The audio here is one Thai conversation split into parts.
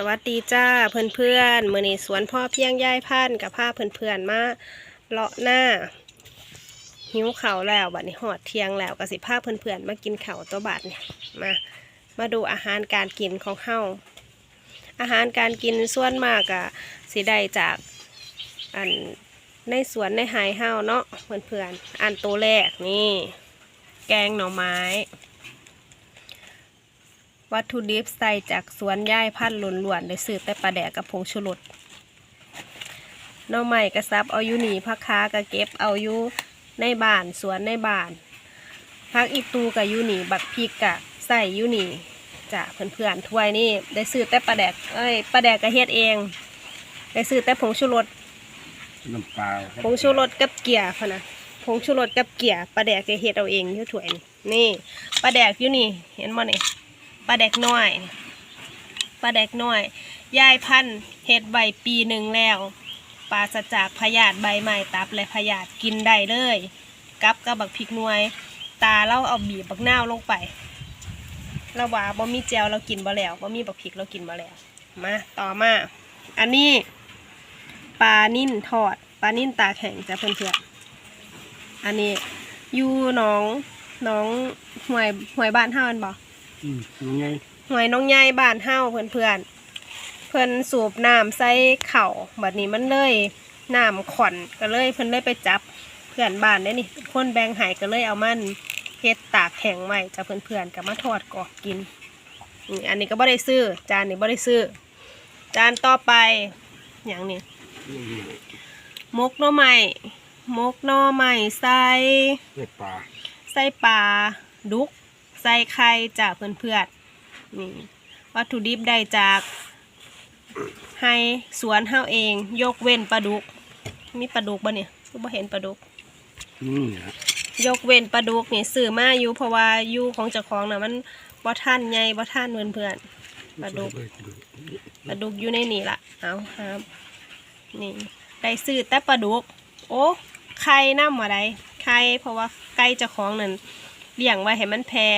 สวัสดีจ้าเพื่อนเพื่อนๆมือนี้สวนพ่อเพียงย่ายพันกับพาเพื่อนเพื่อนมาเลาะหน้า หิวเข่าแล้วบัดนี้หอดเทียงแล้วก็สิพาเพื่อนเพื่อนมากินเข้าตัวบาดเนี่ยมามาดูอาหารการกินของเฮาอาหารการกินส่วนมากอะสิได้จากอันในสวนในไฮเฮาเนาะเพื่อนเพื่อนอันตัวแรกนี่ แกงหน่อไม้ วัตถุดิบใส่จากสวนย่ายพันธุ์ล้วนๆได้ซื้อแต่ปลาแดกกับผงชูรสหน้องใหม่กระซับเอาอยู่หนีพักค้ากระเก็บเอาอยู่ในบ้านสวนในบ้านพักอีตูกับอยู่หนีบักพริกกะใส่อยู่หนีจ้ะเพื่อนๆถ้วยนี่ได้ซื้อแต่ปลาแดกเอ้ยปลาแดกกระเฮ็ดเอง ได้ซื้อแต่ผงชูรสน้ำปลาผงชูรสกับเกียร์พะนะผงชูรสกับเกียร์ปลาแดกก็เฮ็ดเอาเองอยู่ถ้วยนี่นี่ปลาแดกอยู่นี่เห็นบ่นี่ ปลาแดกน้อยปลาแดกน้อยยายพันเฮ็ดใบปีหนึ่งแล้วปราศจากพยาธิใบไม้ตับและพยาธิกินได้เลยกับกับบักพริกนวย ตาเราเอาบีบบักน้าลงไปเราว่าบ่มีแจวเรากินบ่แล้วบ่มีบักพริกเรากินบ่แล้วมาต่อมา อันนี้ปลานิ่นทอดปลานิ่นตาแข็งจ้ะเพื่อนๆอันนี้อยู่น้องน้องห่วยห่วยบ้านเฮาม่นบอื มยังไงห่วยน้องใหญ่บ้านเฮาเพื่อนๆเพิ่นสูบน้ำใส่เข่าบัดนี้มันเลยน้ำขอนก็เลยเพิ่นเลยไปจับเพื่อนบ้านได้นี่เป็นคนแบ่งให้ก็เลยเอามันเฮ็ดตากแข็งไว้จ้ะเพื่อนๆก็มาทอดกรอบกินนี่อันนี้ก็บ่ได้ซื้อ จานนี้บ่ได้ซื้อ จานต่อไปอย่างนี้มกหน่อไม้มกหน่อไม้ใส่เล็ดปลาใส่ปลาดุก ใส่ไข่จากเพื่อนๆนี่วัตถุดิบได้จากให้สวนเฮาเอง ยกเว้นปลาดุก มีปลาดุกบ่เนี่ยก็บ่เห็นปลาดุกนี่นะยกเว้นปลาดุกนี่ซื้อมาอยู่เพราะว่าอยู่ของเจ้าของน่ะมันบ่ทันใหญ่บ่ทันเพื่อนๆปลาดุกปลาดุกอยู่ในนี่ละเอาครับนี่ได้ซื้อแต่ปลาดุก โอ้ไข่น้ำอะไรไข่เพราะว่าไก่เจ้าของนั่น เลี้ยงไว้ให้มันแพร่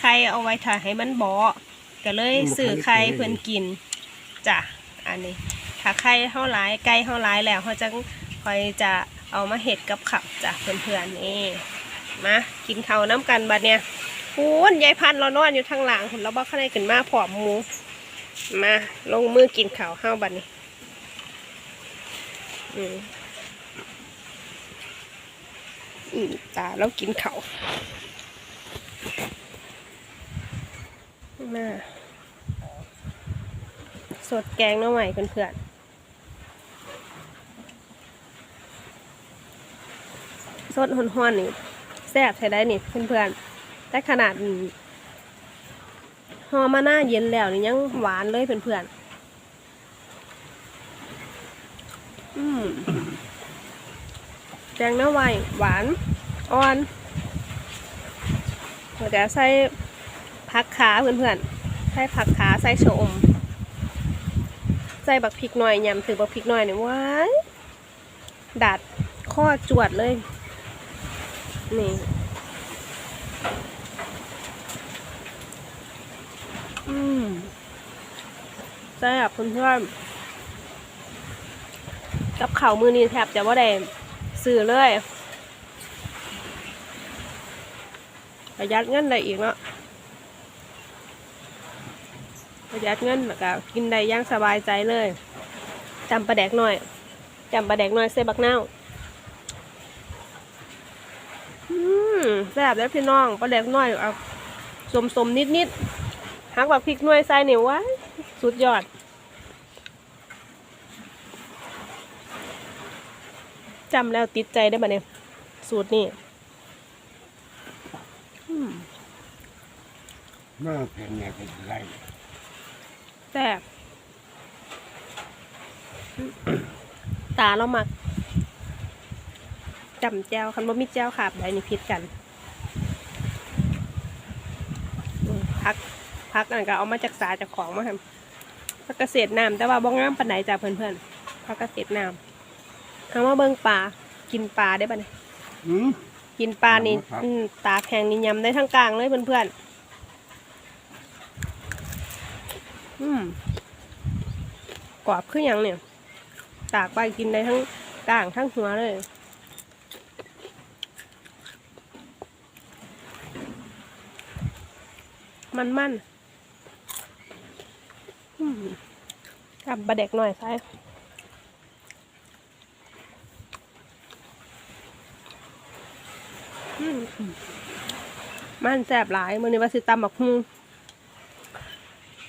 ไข่เอาไว้ถ่าให้มันบ่ก็เลยซื้อไข่เพื่อนกินจ้ะอันนี้ ถ้าไข่เท่าหลายไก่เท่าหลายแล้วเขาจะคอยจะเอามาเห็ดกับขับจ้ะเพื่อนๆนี่มากินข้าวน้ำกันบัดเนี่ยพูนยายพันธุ์เรานอนอยู่ทางหลังผมเราบอกข้างในขึ้นมาผอมหมูมาลงมือกินข้าวห้าวบัดนี้อืมอืมตาเรากินข้าว มาสดแกงน้อใหม่เพื่อนๆสดห่อนๆนี่แซ่บใช้ได้นี่เพื่อนๆแต่ขนาดหอมาหน้าเย็นแล้วนี่ยังหวานเลยเพื่อนๆอืมแกงน้าไวหวาน อ่อนเดี๋ยวใส่ ผักขาเพื่อนๆใส่ผักขาใส่โชะอมใส่บักพริกหน่อยยำถือบักพริกหน่อยนี่หว้ายดัดข้อจวดเลย นี่อืมแซ่บเพื่อนๆกับข่ามือนี้แทบจะว่าได้ซื้อเลยประหยัดเงินได้อีกเนาะ ประหยัดเงินแล้วก็กินได้อย่างสบายใจเลยจำปลาแดกหน่อยจำปลาแดกหน่อยใส่บักนาวอืมแซ่บแล้วพี่น้องปลาแดกหน่อยเอาสมๆนิดๆหักแบบพริกหน่วยใส่เนี่ยวะสุดยอดจำแล้วติดใจได้ปะเนี่ยสูตรนี่อืมน่าเป็นไงเป็นไร แซ่บตาเรามักจำแจวคันบ่มีแจวขาบใดนี่พิษกันอืมพักพักนั่นก็เอามาจากสาจากของมาทำพักเกษตรน้ำแต่ว่าบ้องงามปันไหนจ้ะเพื่อนๆพักเกษตรน้ำเอามาเบิ่งปลากินปลาได้ปะเนี่ยอืมกินปลานี่ครับอืมตาแข็งนี่ยำได้ทั้งกลางเลยเพื่อนๆ อืมกรอบขึ้นอหย่างเนี่ย ตากไปกินได้ทั้งก้างทั้งหัวเลยมันมันๆอืมทำปลาเด็กหน่อยใช่มมันแสบหลายมือนี้ว่าสิตำบักฮุง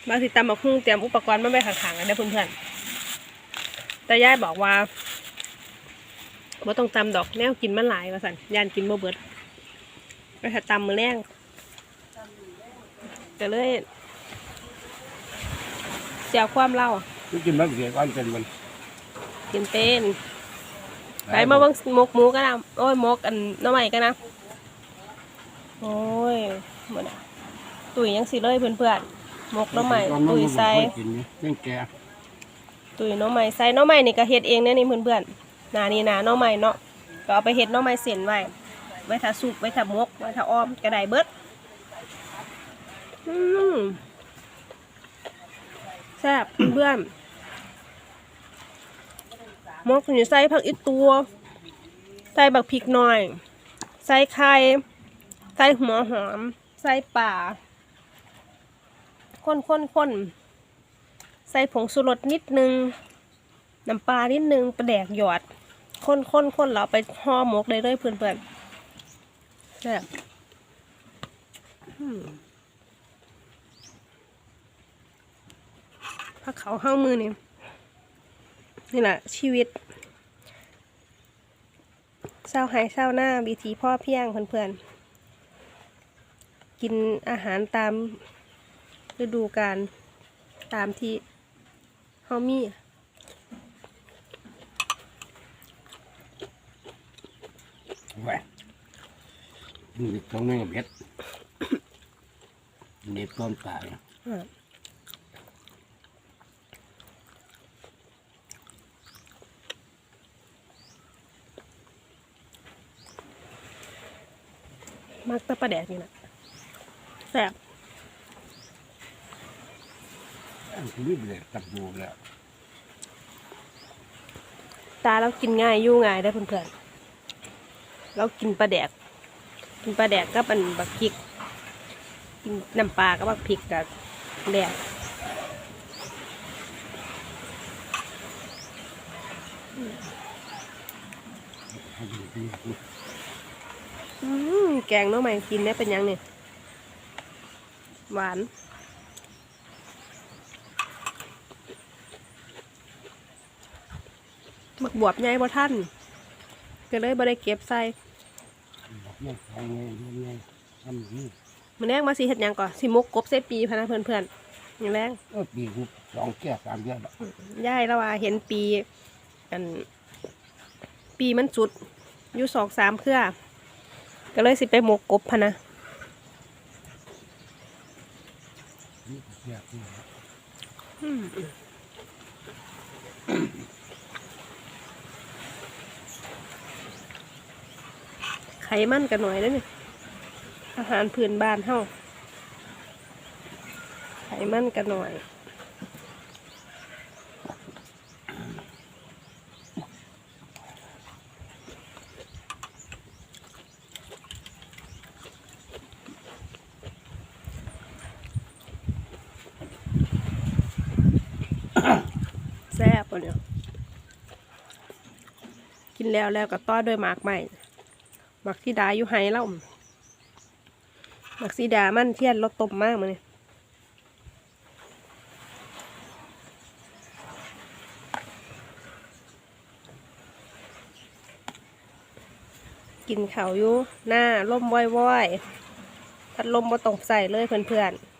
ว่าสิตำบักฮุงเตรียมอุปกรณ์มาไว้ข้างๆกันได้อเพื่อนๆแต่ย่ายบอกว่าว่าต้องตำดอกแนวกินมันหลายว่าสันยานกินบ่เบิดไปถ้าตำมือแรงก็เลยเสียความเล่านี่กินมะเขือก้อนเป็นมันกินเป็นไปมาเบิ่งหมกหมูกันนะโอ้ยหมกอันหน้อใหม่กันนะโอ้ยหมดอะตุ๋ยยังสิเลยเพื่อนๆ หมกหน้อใหม่ตุ๋ยใส่กินนี่เรื่องแกตุ๋ยหน้อใหม่ใส่หน้อใหม่นี่ก็เฮ็ดเองเนี่ยนี่เพื่อนๆหนานี่หนาหน้อใหม่เนาะก็เอาไปเฮ็ดหน้อใหม่เส้นไว้ไว้ถ้าสุกไว้ถ้าหมกไว้ถ้าอ้อมก็ได้เบิดอืมแซ่บเพื่อนๆหมกนี่ใส่ผักอีตัว ใส่บักพริกหน่อย ใส่ไข่ ใส่หัวหอม ใส่ป่า ข้นข้นข้นใส่ผงชูรสนิดนึง น้ำปลานิดนึงประแดกหยอด ข้นข้นข้นเราไปห่อหมกเลยเลยเพื่อนเพื่อนๆแซ่บพักเขาห้ามือนี่นี่แหละชีวิตเศร้าหายเศร้าหน้าวิธีพ่อเพียงเพื่อนๆกินอาหารตาม ฤดูกาลตามที่เฮามีแหวนี่ตรงนี้เบ็ดนี่ต้นตายอะมักแตะประแดกนี่นะแซ่บ อันนี้เบ็ดตับดูแล้วตาเรากินง่ายอยู่ง่ายได้เพื่อนๆเรากินปลาแดก กินปลาแดกกับอันบักพริก กินน้ำปลากับบักพริกกับแดกให้ดูที่นี่อืมแกงน้องใหม่กินได้เป็นยังเนี่ยหวาน บักบวบใหญ่บ่ท่านก็เลยบ่ได้เก็บใส่บอกยังไงยังไงทำนี่มื้อแรกมาสิเฮ็ดหยังก่อนสิมกกบใส่ปีพะนะเพื่อนๆอย่างแรงเออปีกูสองแก่สามแก่แบบยายแล้วว่าเห็นปีอันปีมันสุดอยู่สองสามเครือ ก็เลยสิไปหมกกบพะนะนี่แก่ที่อืม ขมันกันหน่อยเด้อนี่อาหารพื้นบ้านเฮาไขมันกันหน่อยแซ่บปะเนี่ยกินแล้วแล้วก็ต้อด้วยหมากใหม่ หมากสีดาอยู่ไฮเล่าหมากสีดามันเทียนรสต้มมากมาเนี่ยกินเขาวอยู่หน้าล่มว้อยๆพัดลมบ่ต้องใส่เลยเพื่อนๆ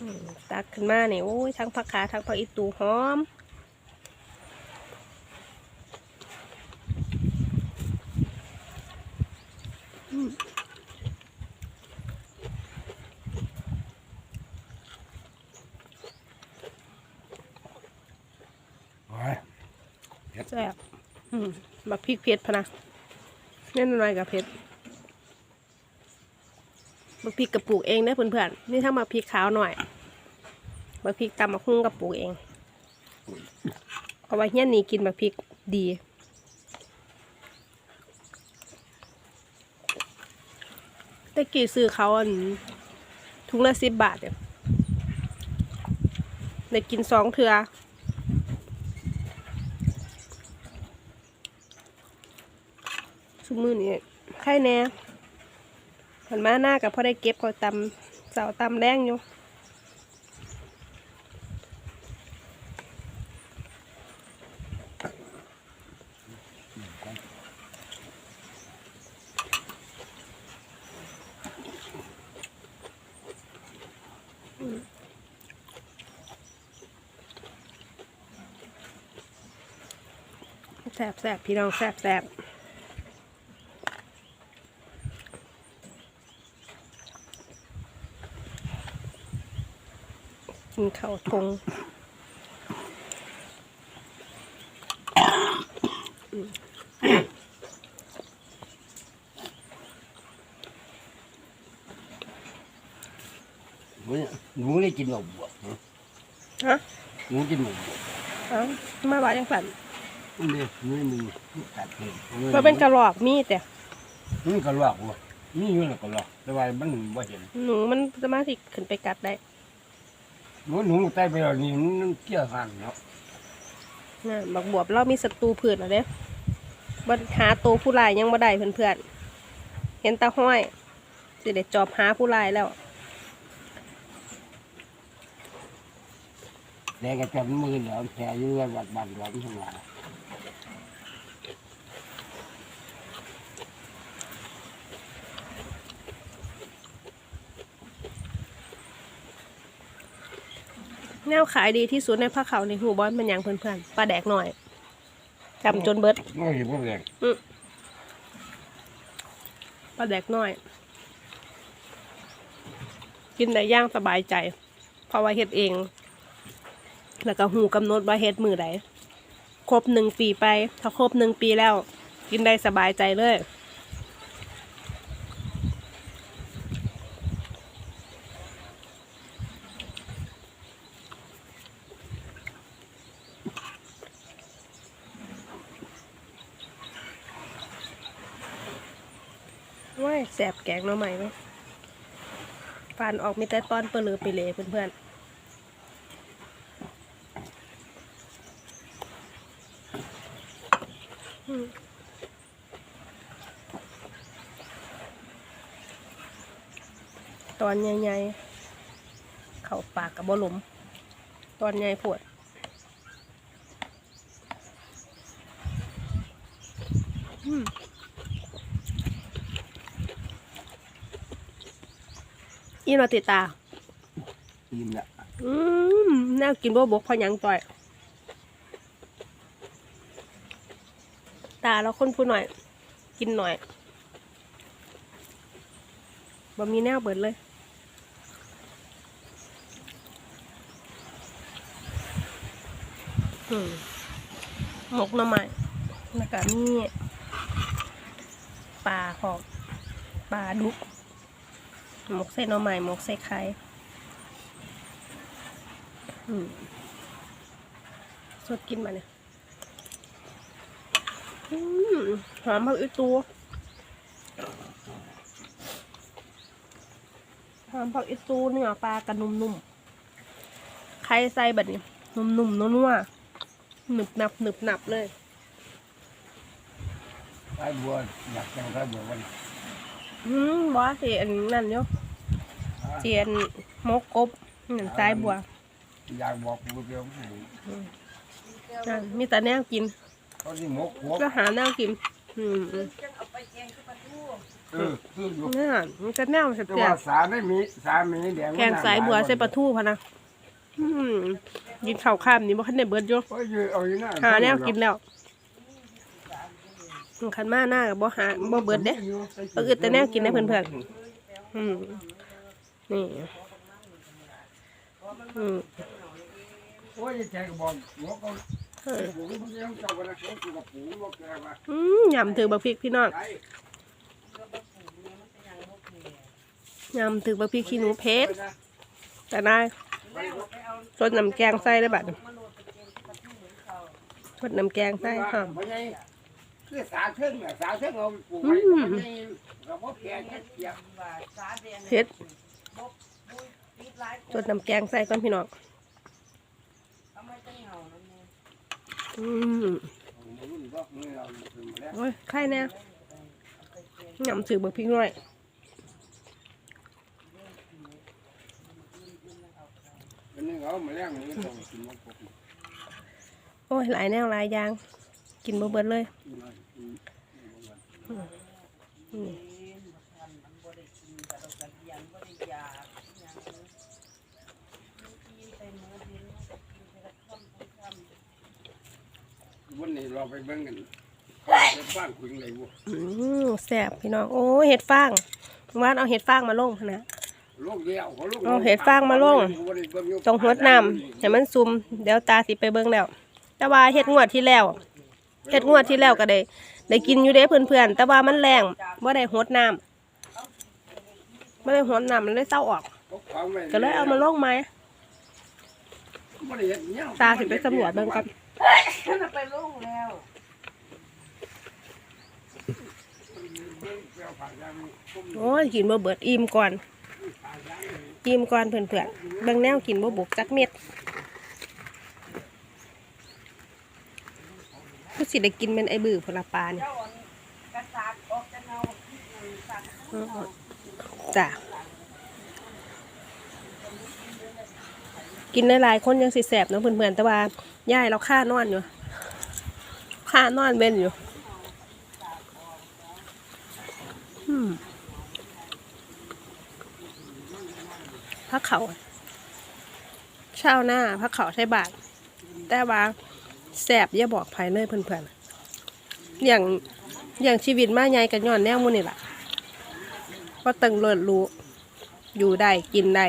อืมตักขึ้นมาเนี่ยโอ้ยทั้งผักขาทั้งผักอีตูหอม โอ้ย แซ่บอืมบัก พริกเผ็ดพะนะแน่นอนกับเผ็ดบักพริกกระปลูกเองได้เพื่อนๆนี่ทั้งบักพริกขาวหน่อยบักพริกตำมาคุ้งกับปลูกเองเพราะว่าเฮียนนี่กินบักพริกดีแต่กี่ซื้อเขาอันถุงละสิบบาทเนี่ยได้กินสองเทือ มือนี่ไข่แน่ผันมาหน้ากับพ่อได้เก็บก็ตำเสาตำแรงอยู่แสบแสบพี่น้องแสบแสบ กินข้าวทงหนูเนี่ยหนูได้กินหมกบวกนะฮะหนูกินหมกบวกเอ้ามาว่าจังสันนี่นี่มีกัดเลยมันเป็นกระรอกมีแต่นี่กระลอกวะนี่อยู่แล้วกระลอกแต่ว่ามันบ่เห็นหนูมันสามารถที่ขึ้นไปกัดได้ หนูหนูใต้ไปแล้วนี่มันเกี่ยวกันเนาะนะบักบวบเรามีศัตรูพืชแล้วเด้บัดหาตัวผู้ร้ายยังบ่ได้เพื่อนๆ เห็นตาห้อยสิได้จอบหาผู้ร้ายแล้วแดงกระจนมือเหลือแผลอยู่ในวัดบ้านหลวงทั้งหลาย แนวขายดีที่สุดในภาคเขาในหูบอลมันหยังเพื่อนๆปลาแดกหน่อยจำจนเบิดไม่เห็นพวกแดงปลาแดกน้อย กินได้ย่างสบายใจ เพราะว่าเฮ็ดเอง แล้วก็หูกำหนดว่าเฮ็ดมือใดครบหนึ่งปีไป ถ้าครบหนึ่งปีแล้ว กินได้สบายใจเลย ว้ายแสบแกงหน้ำใหม่ไหมฟานออกมีแต่ตอนเปลือไปเลยเพื่อนๆอืมตอนใหญ่ๆ เข้าปากกับบหลม ตอนใหญ่ปวด อีนอติตายิ้มละอืมแนวกินบ่บกพอหยังต่อย ตาแล้วคนผู้หน่อย กินหน่อยบ่มีแนวเบิดเลยอืมหมกหน่อไม้แล้วก็มีปลาของปลาดุก หมกใส่หน่อไม้หมกใส่ไข่อืมสดกินมาเนี่ยอืมหอมผักอีตูหอมผักอีตูเนื้อปลากระนุ่มๆ ไข่ใส่แบบนี้ นุ่มๆนัวๆหนึบหนับหนึบหนับเลยไอ้บัวอยากจังไอ้บัววัน อืมบอสสิอันนั่นเนาะเจียนมกกบนั่นสายบัวอยากบอกบัวเดียวไม่อะมีแต่แนวกิน เขาที่หมกหัวก็หาแนวกิน อืมเออคืออยู่นี่นมันจะแนวเสีแต่ยว่าบสาไม่มีสามีแดงๆแกงสายบัวใส่ปลาทูพะนะอืมกินข้าวข้ามนี่บ่คันได้เบิดอยู่ โอ้ยเอาอยู่นะหาแนวกินแล้ว ขันมาหน้ากับบ่หาบ่เบิดเด้เอาอึดแต่แนวกินให้เพื่อนอืมนี่อืมโอ้ยแกก็บอกหัวก็เออปูมันยังเจ้ากันนะเขาคือกับปูว่าแกว่าอืมยำถือบักพริกพี่น้องไก่ยำถือบักพริกขี้หนูเพชรนะแต่นายเสดน้ำแกงใส่เลยบัดนี้สดน้ำแกงใส่ค่ะเพราะไง คือสาเชิงน่ะสาเชิงเอาไปปลูกไว้อืมเพราะไงเราบ่แก่แค่เปียกเฮ็ดสดน้ำแกงใส่ก่อนพี่น้องอืมเอามารุ่นก็มือเราถึงมาแล้วโอ้ยไข่แน่ยำถือเบิกพริกหน่อยอันนี้เอามาแล้วมันต้องกินมาปลูกโอ้ยหลายแนวหลายอย่าง กินบ่เบิดเลยกินหน่อยกินอืมวันนี้เราไปเบิ่งกันเขาจะบ้านคุยอะไรบ่อืมแซ่บพี่น้อง โอ้ยเห็ดฟางวานเอาเห็ดฟางมาลงพะนะลูกเดียวเขาลูกเอาเห็ดฟางมาลงตรงหดน้ำให้มันซุ่มเดี๋ยวตาสิไปเบิ่งแล้ว แต่ว่าเห็ดงวดที่แล้ว เห็ดงวดที่แล้วก็ได้ได้กินอยู่เด้เพื่อนๆแต่ว่ามันแรงบ่ได้หดน้ำบ่ได้หดน้ำมันเลยเศร้าออก ก็เลยเอามาลงไหมตาสิไปสำรวจเบิ่งก่อนฉันน่ะไปลงแล้วโอ้ยกินบ่เบิดอิ่มก่อนอิ่มก่อนเพื่อนๆเบิ่งแนวกินบ่บุกจักเม็ด สิได้กินเป็นไอ้บือพลปาเนี่ยจ้าอันกระสากออกจะเอาที่หนึ่งสากจ้ะกินหลายๆคนยังสิแสบเนาะเพื่อนๆแต่ว่าย่ายเราค่านอนอยู่ค่านอนเว้นอยู่อืมพักเขาเช้าหน้าพักเขาใช้บาทแต่ว่า แสบอย่าบอกภายเลยเพื่อนๆอย่างอย่างชีวิตมาใหญ่กันย้อนแนวมูนี่แหละก็ตึงเลิศรู้ อยู่ได้กินได้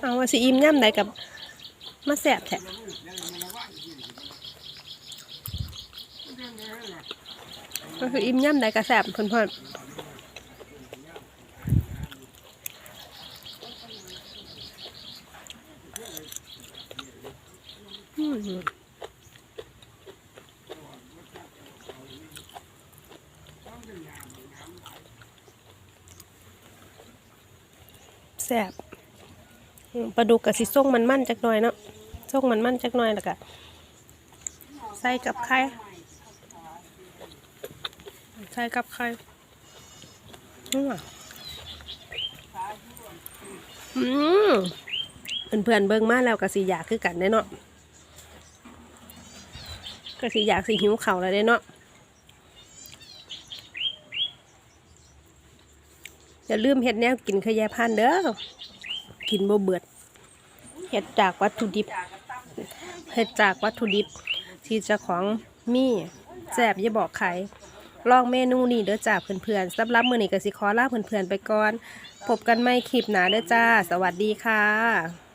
เอาว่าสิอิ่มย่ำใดกับมาแสบแท้ก็คืออิ่มย่ำใดกับแสบเพื่อนๆ แซ่บปลาดุกกับสิส่งมันมั่นจักหน่อยเนาะส่งมันมั่นจักหน่อยแล้วก็ใส่กับไข่ใส่กับไข่อืมอืมเพื่อนๆเบิ่งมาแล้วก็สิอยากคือกันเด้เนาะ ก็สิอยากสิหิวเข้าแล้วเด้เนาะอย่าลืมเฮ็ดแนวกินขยายพันเด้อกินบ่เบิดเฮ็ดจากวัตถุดิบเฮ็ดจากวัตถุดิบ ที่จ้าของมี่แซ่บอย่าบอกใครลองเมนูนี้เด้อจ้าเพื่อนๆสำหรับมื้อนี้ก็สิขอลาเพื่อนๆไปก่อนพบกันใหม่คลิปหน้าเด้อจ้า สวัสดีค่ะ